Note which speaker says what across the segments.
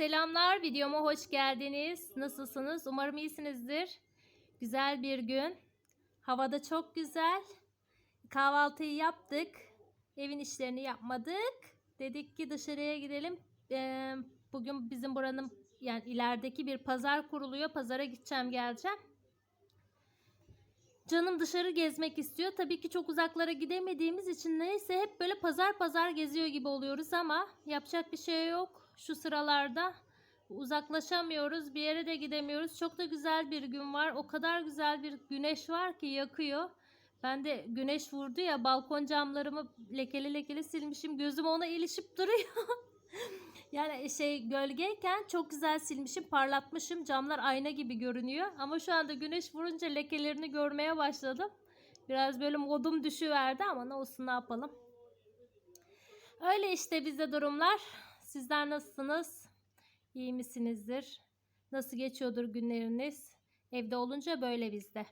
Speaker 1: selamlar. Videoma hoş geldiniz. Nasılsınız? Umarım iyisinizdir. Güzel bir gün. Havada çok güzel. Kahvaltıyı yaptık. Evin işlerini yapmadık. Dedik ki dışarıya gidelim. Ee, bugün bizim buranın yani ilerideki bir pazar kuruluyor. Pazara gideceğim, geleceğim. Canım dışarı gezmek istiyor. Tabii ki çok uzaklara gidemediğimiz için neyse hep böyle pazar pazar geziyor gibi oluyoruz ama yapacak bir şey yok. Şu sıralarda uzaklaşamıyoruz. Bir yere de gidemiyoruz. Çok da güzel bir gün var. O kadar güzel bir güneş var ki yakıyor. Ben de güneş vurdu ya balkon camlarımı lekeli lekeli silmişim. Gözüm ona ilişip duruyor. yani şey gölgeyken çok güzel silmişim, parlatmışım. Camlar ayna gibi görünüyor. Ama şu anda güneş vurunca lekelerini görmeye başladım. Biraz böyle modum düşüverdi ama ne olsun ne yapalım. Öyle işte bizde durumlar. Sizler nasılsınız? İyi misinizdir? Nasıl geçiyordur günleriniz? Evde olunca böyle bizde.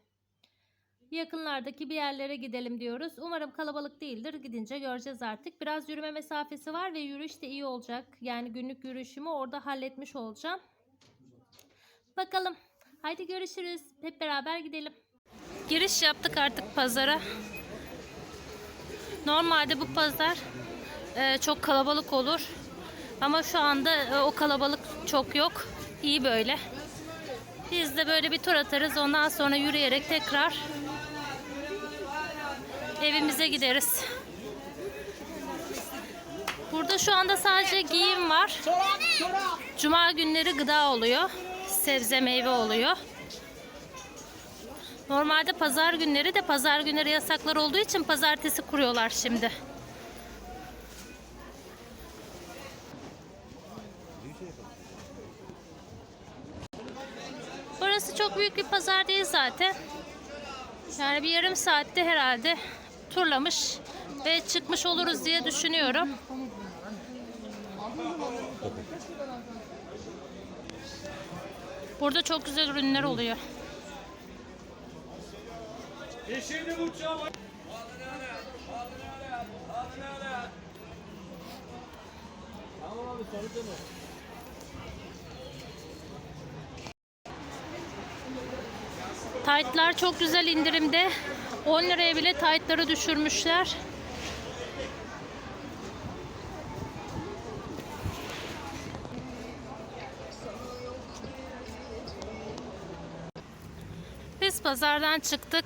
Speaker 1: Yakınlardaki bir yerlere gidelim diyoruz. Umarım kalabalık değildir. Gidince göreceğiz artık. Biraz yürüme mesafesi var ve yürüyüş de iyi olacak. Yani günlük yürüyüşümü orada halletmiş olacağım. Bakalım. Haydi görüşürüz. Hep beraber gidelim. Giriş yaptık artık pazara. Normalde bu pazar e, çok kalabalık olur. Ama şu anda e, o kalabalık çok yok. İyi böyle. Biz de böyle bir tur atarız. Ondan sonra yürüyerek tekrar evimize gideriz. Burada şu anda sadece giyim var. Cuma günleri gıda oluyor. Sebze meyve oluyor. Normalde pazar günleri de pazar günleri yasaklar olduğu için pazartesi kuruyorlar şimdi. Burası çok büyük bir pazar değil zaten. Yani bir yarım saatte herhalde turlamış ve çıkmış oluruz diye düşünüyorum. Burada çok güzel ürünler oluyor.
Speaker 2: Uçağı var. Tamam abi sonuçta mı?
Speaker 1: Taytlar çok güzel indirimde. 10 liraya bile taytları düşürmüşler. Biz pazardan çıktık.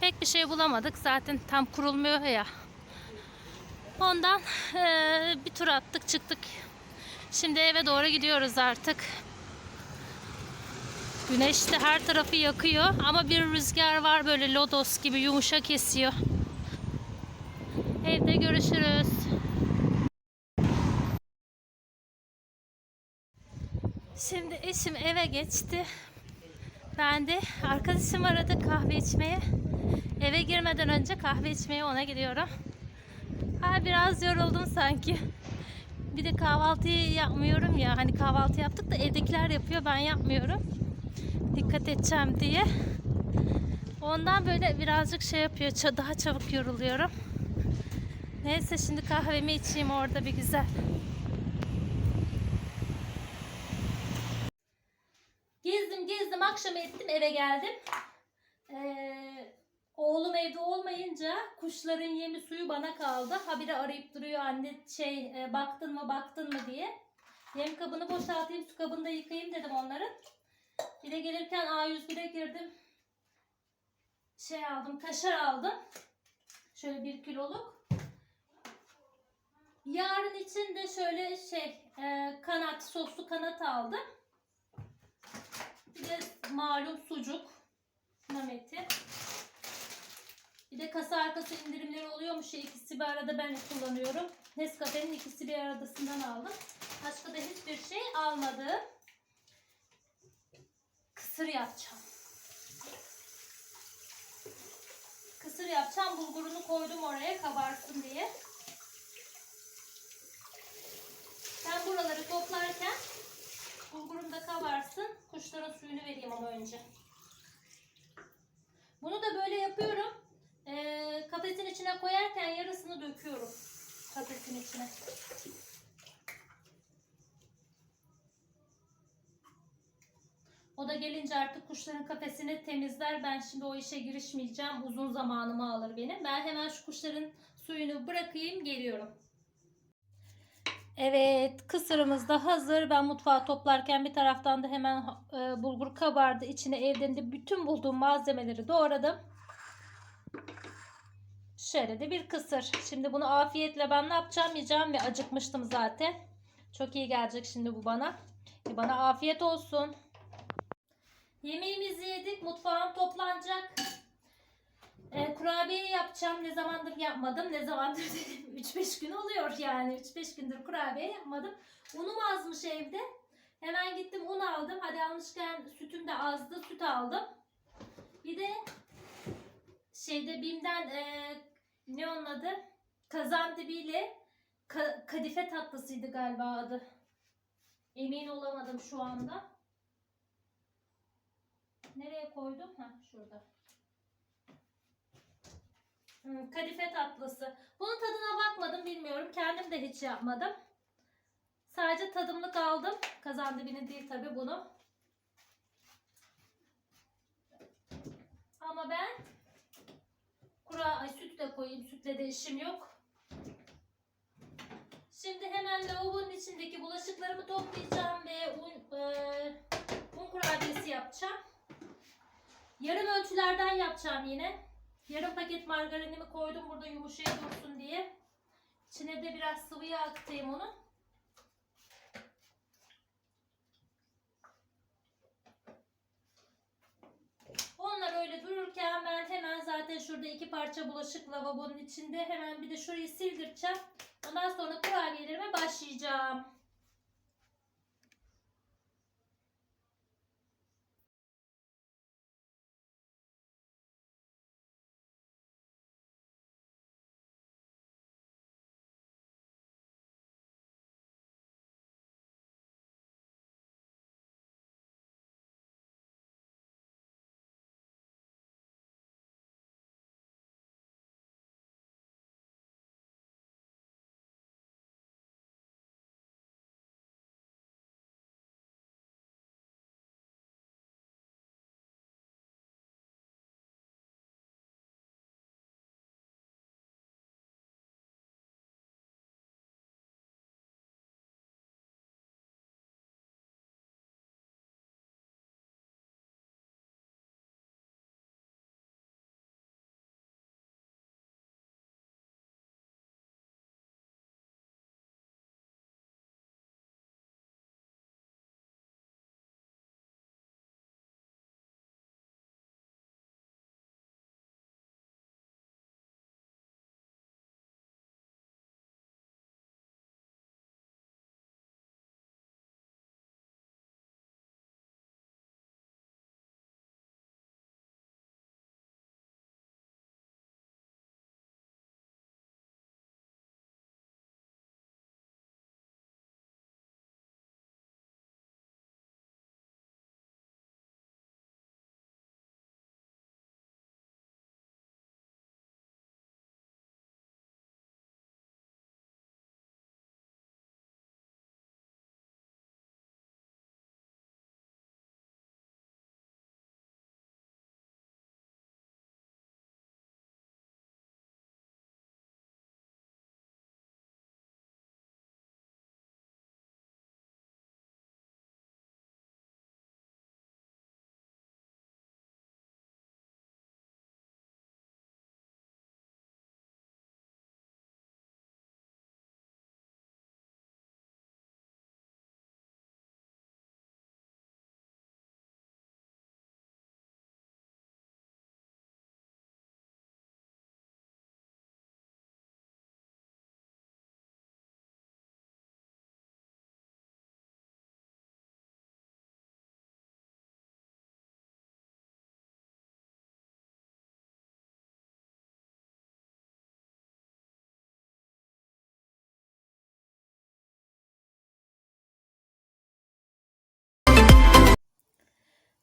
Speaker 1: Pek bir şey bulamadık. Zaten tam kurulmuyor ya. Ondan eee, bir tur attık çıktık. Şimdi eve doğru gidiyoruz artık. Güneş de her tarafı yakıyor ama bir rüzgar var böyle lodos gibi yumuşak esiyor. Evde görüşürüz. Şimdi eşim eve geçti. Ben de arkadaşım aradı kahve içmeye. Eve girmeden önce kahve içmeye ona gidiyorum. Ha biraz yoruldum sanki. Bir de kahvaltıyı yapmıyorum ya. Hani kahvaltı yaptık da evdekiler yapıyor ben yapmıyorum dikkat edeceğim diye. Ondan böyle birazcık şey yapıyor. Daha çabuk yoruluyorum. Neyse şimdi kahvemi içeyim orada bir güzel. Gezdim gezdim akşam ettim eve geldim. Ee, oğlum evde olmayınca kuşların yemi suyu bana kaldı. Habire arayıp duruyor anne şey e, baktın mı baktın mı diye. Yem kabını boşaltayım su kabını da yıkayayım dedim onların. Bir de gelirken A101'e girdim. Şey aldım, kaşar aldım. Şöyle bir kiloluk. Yarın için de şöyle şey e, kanat, soslu kanat aldım. Bir de malum sucuk. Nameti. Bir de kasa arkası indirimleri oluyormuş ya ikisi bir arada ben kullanıyorum. Nescafe'nin ikisi bir aradasından aldım. Başka da hiçbir şey almadım kısır yapacağım. Kısır yapacağım. Bulgurunu koydum oraya kabarsın diye. Ben buraları toplarken bulgurum da kabarsın. Kuşların suyunu vereyim ama önce. Bunu da böyle yapıyorum. Ee, kafesin içine koyarken yarısını döküyorum. Kafesin içine. Gelince artık kuşların kafesini temizler. Ben şimdi o işe girişmeyeceğim. Uzun zamanımı alır benim. Ben hemen şu kuşların suyunu bırakayım geliyorum. Evet kısırımız da hazır. Ben mutfağı toplarken bir taraftan da hemen e, bulgur kabardı. İçine evden de bütün bulduğum malzemeleri doğradım. Şöyle de bir kısır. Şimdi bunu afiyetle ben ne yapacağım yiyeceğim ve acıkmıştım zaten. Çok iyi gelecek şimdi bu bana. E, bana afiyet olsun. Yemeğimizi yedik. Mutfağım toplanacak. E, kurabiye yapacağım. Ne zamandır yapmadım. Ne zamandır dedim. 3-5 gün oluyor yani. 3-5 gündür kurabiye yapmadım. Unum azmış evde. Hemen gittim un aldım. Hadi almışken sütüm de azdı. Süt aldım. Bir de şeyde Bim'den e, ne onun adı? Kazan dibiyle ka- kadife tatlısıydı galiba adı. Emin olamadım şu anda. Nereye koydum? Ha şurada. Hmm, kadife tatlısı. Bunun tadına bakmadım bilmiyorum. Kendim de hiç yapmadım. Sadece tadımlık aldım. Kazan dibini değil tabi bunu. Ama ben kura ay, süt de koyayım. Sütle de işim yok. Şimdi hemen lavabonun içindeki bulaşıklarımı toplayacağım ve un, e, un kurabiyesi yapacağım. Yarım ölçülerden yapacağım yine. Yarım paket margarinimi koydum burada yumuşaya dursun diye. İçine de biraz sıvı yağ akıtayım onu. Onlar öyle dururken ben hemen zaten şurada iki parça bulaşık lavabonun içinde hemen bir de şurayı sildireceğim. Ondan sonra kurabiyelerime başlayacağım.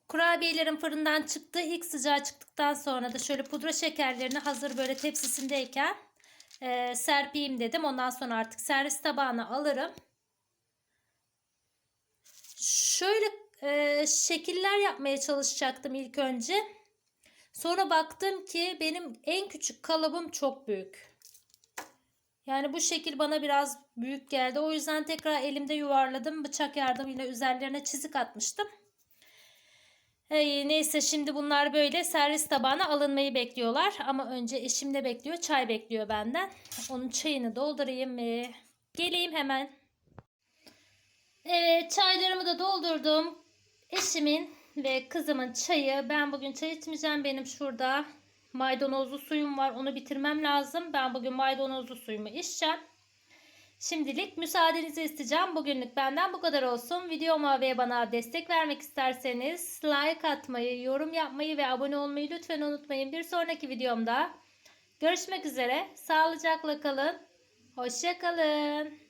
Speaker 1: Kurabiyelerim fırından çıktı. İlk sıcağı çıktıktan sonra da şöyle pudra şekerlerini hazır böyle tepsisindeyken e, serpeyim dedim. Ondan sonra artık servis tabağına alırım. Şöyle e, şekiller yapmaya çalışacaktım ilk önce. Sonra baktım ki benim en küçük kalıbım çok büyük. Yani bu şekil bana biraz büyük geldi. O yüzden tekrar elimde yuvarladım. Bıçak yardımıyla üzerlerine çizik atmıştım. Hey, neyse şimdi bunlar böyle servis tabağına alınmayı bekliyorlar. Ama önce eşim de bekliyor. Çay bekliyor benden. Onun çayını doldurayım mı? Geleyim hemen. Evet çaylarımı da doldurdum. Eşimin ve kızımın çayı. Ben bugün çay içmeyeceğim. Benim şurada maydanozlu suyum var. Onu bitirmem lazım. Ben bugün maydanozlu suyumu içeceğim. Şimdilik müsaadenizi isteyeceğim. Bugünlük benden bu kadar olsun. Videoma ve bana destek vermek isterseniz like atmayı, yorum yapmayı ve abone olmayı lütfen unutmayın. Bir sonraki videomda görüşmek üzere. Sağlıcakla kalın. Hoşça kalın.